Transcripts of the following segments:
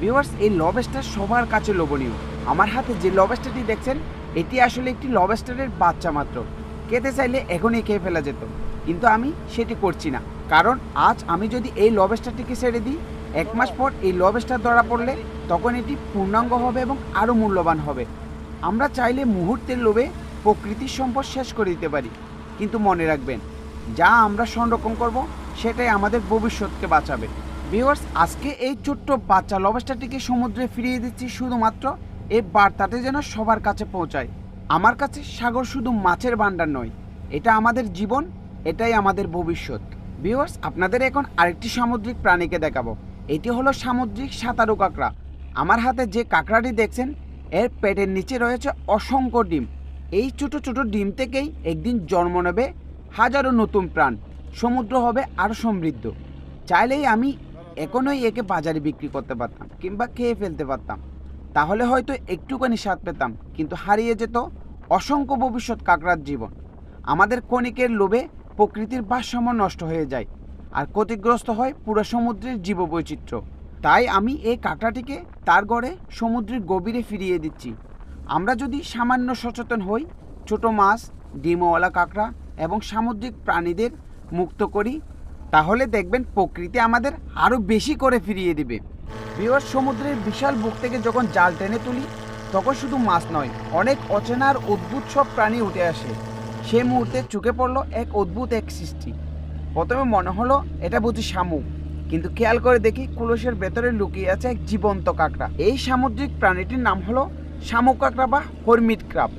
Viewers এই lobster সবার কাছে লোভনীয়। আমার হাতে যে লবেস্টারটি দেখছেন, এটি আসলে একটি লবেস্টারের বাচ্চা মাত্র। খেতে চাইলে এখনই খেয়ে ফেলা যেত। কিন্তু আমি সেটি করছি না। কারণ আজ আমি যদি এই লবেস্টারটিকে ছেড়ে দিই, এক মাস পর এই লবেস্টার ধরা পড়লে তখন এটি পূর্ণাঙ্গ হবে এবং আরও মূল্যবান হবে। আমরা চাইলে মুহূর্তের লোভে প্রকৃতির সম্পদ শেষ করে দিতে পারি। কিন্তু মনে রাখবেন, যা আমরা সংরক্ষণ করব, সেটাই আমাদের ভবিষ্যৎকে বাঁচাবে। ভিউয়ার্স আজকে এই ছোট্ট বাচ্চা লবস্টারটিকে সমুদ্রে ফিরিয়ে দিচ্ছি শুধুমাত্র। এই বার্তাটি যেন সবার কাছে পৌঁছায়। আমার কাছে সাগর শুধু মাছের ভাণ্ডার নয়, এটা আমাদের জীবন, এটাই আমাদের ভবিষ্যৎ। ভিউয়ার্স আপনাদের এখন আরেকটি সামুদ্রিক প্রাণীকে দেখাবো। এটি হলো সামুদ্রিক সাঁতারু কাঁকড়া। আমার হাতে যে কাঁকড়াটি দেখছেন, এর পেটের নিচে রয়েছে অসংখ্য ডিম। এই ছোট ছোট ডিম থেকেই একদিন জন্ম নেবে হাজারো নতুন প্রাণ। সমুদ্র হবে আরও সমৃদ্ধ। চাইলেই আমি এখনই একে বাজারে বিক্রি করতে পারতাম কিংবা খেয়ে ফেলতে পারতাম। তাহলে হয়তো একটুখানি স্বাদ পেতাম, কিন্তু হারিয়ে যেত অসংখ্য ভবিষ্যৎ কাঁকড়ার জীবন। আমাদের ক্ষণিকের লোভে প্রকৃতির ভারসাম্য নষ্ট হয়ে যায় আর ক্ষতিগ্রস্ত হয় পুরো সমুদ্রের জীববৈচিত্র্য। তাই আমি এই কাঁকড়াটিকে তার গড়ে সমুদ্রের গভীরে ফিরিয়ে দিচ্ছি। আমরা যদি সামান্য সচেতন হই, ছোট মাছ, ডিমওয়ালা কাঁকড়া এবং সামুদ্রিক প্রাণীদের মুক্ত করি তাহলে দেখবেন প্রকৃতি আমাদের আরও বেশি করে ফিরিয়ে দিবে। বিওর সমুদ্রের বিশাল বুক থেকে যখন জাল টেনে তুলি, তখন শুধু মাছ নয়, অনেক অচেনার অদ্ভুত সব প্রাণী উঠে আসে। সেই মুহূর্তে চোখে পড়ল এক অদ্ভুত এক সৃষ্টি। প্রথমে মনে হলো, এটা বুঝি শামুক। কিন্তু খেয়াল করে দেখি কুলসের ভেতরে লুকিয়ে আছে এক জীবন্ত কাঁকড়া। এই সামুদ্রিক প্রাণীটির নাম হলো শামুক কাঁকড়া বা হরমিট ক্রাব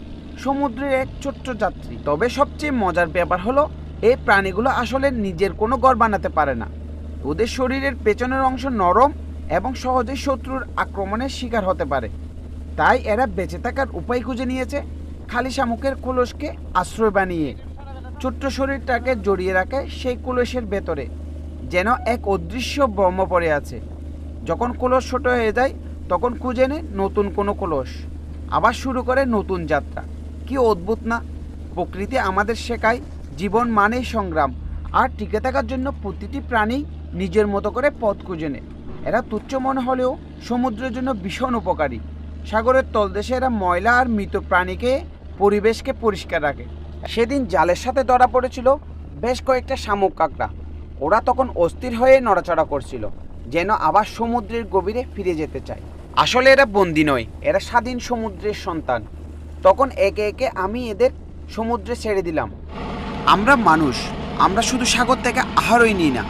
সমুদ্রের এক ছোট্ট যাত্রী। তবে সবচেয়ে মজার ব্যাপার হলো এই প্রাণীগুলো আসলে নিজের কোনো গড় বানাতে পারে না। ওদের শরীরের পেছনের অংশ নরম এবং সহজেই শত্রুর আক্রমণের শিকার হতে পারে। তাই এরা বেঁচে থাকার উপায় খুঁজে নিয়েছে, খালি শামুকের কলসকে আশ্রয় বানিয়ে। ছোট্ট শরীরটাকে জড়িয়ে রাখে সেই কলসের ভেতরে, যেন এক অদৃশ্য ব্রহ্ম পড়ে আছে। যখন কলস ছোট হয়ে যায়, তখন খুঁজে নেয় নতুন কোনো কলস। আবার শুরু করে নতুন যাত্রা। কি অদ্ভুত না? প্রকৃতি আমাদের শেখায় জীবন মানেই সংগ্রাম। আর টিকে থাকার জন্য প্রতিটি প্রাণী নিজের মতো করে পথ খুঁজে নেয়। এরা তুচ্ছ মনে হলেও সমুদ্রের জন্য ভীষণ উপকারী। সাগরের তলদেশে এরা ময়লা আর মৃত প্রাণীকে, পরিবেশকে পরিষ্কার রাখে। সেদিন জালের সাথে ধরা পড়েছিল বেশ কয়েকটা শামুক কাঁকড়া। ওরা তখন অস্থির হয়ে নড়াচড়া করছিল, যেন আবার সমুদ্রের গভীরে ফিরে যেতে চায়। আসলে এরা বন্দি নয়, এরা স্বাধীন সমুদ্রের সন্তান। তখন একে একে আমি এদের সমুদ্রে ছেড়ে দিলাম। আমরা মানুষ, আমরা শুধু সাগর থেকে আহারই নিই না।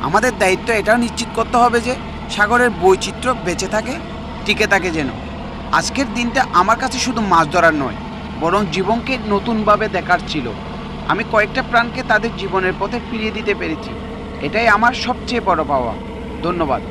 আমাদের দায়িত্ব এটাও নিশ্চিত করতে হবে যে সাগরের বৈচিত্র্য বেঁচে থাকে, টিকে থাকে যেন। আজকের দিনটা আমার কাছে শুধু মাছ ধরার নয়, বরং জীবনকে নতুনভাবে দেখার ছিল। আমি কয়েকটা প্রাণকে তাদের জীবনের পথে ফিরিয়ে দিতে পেরেছি। এটাই আমার সবচেয়ে বড় পাওয়া। ধন্যবাদ।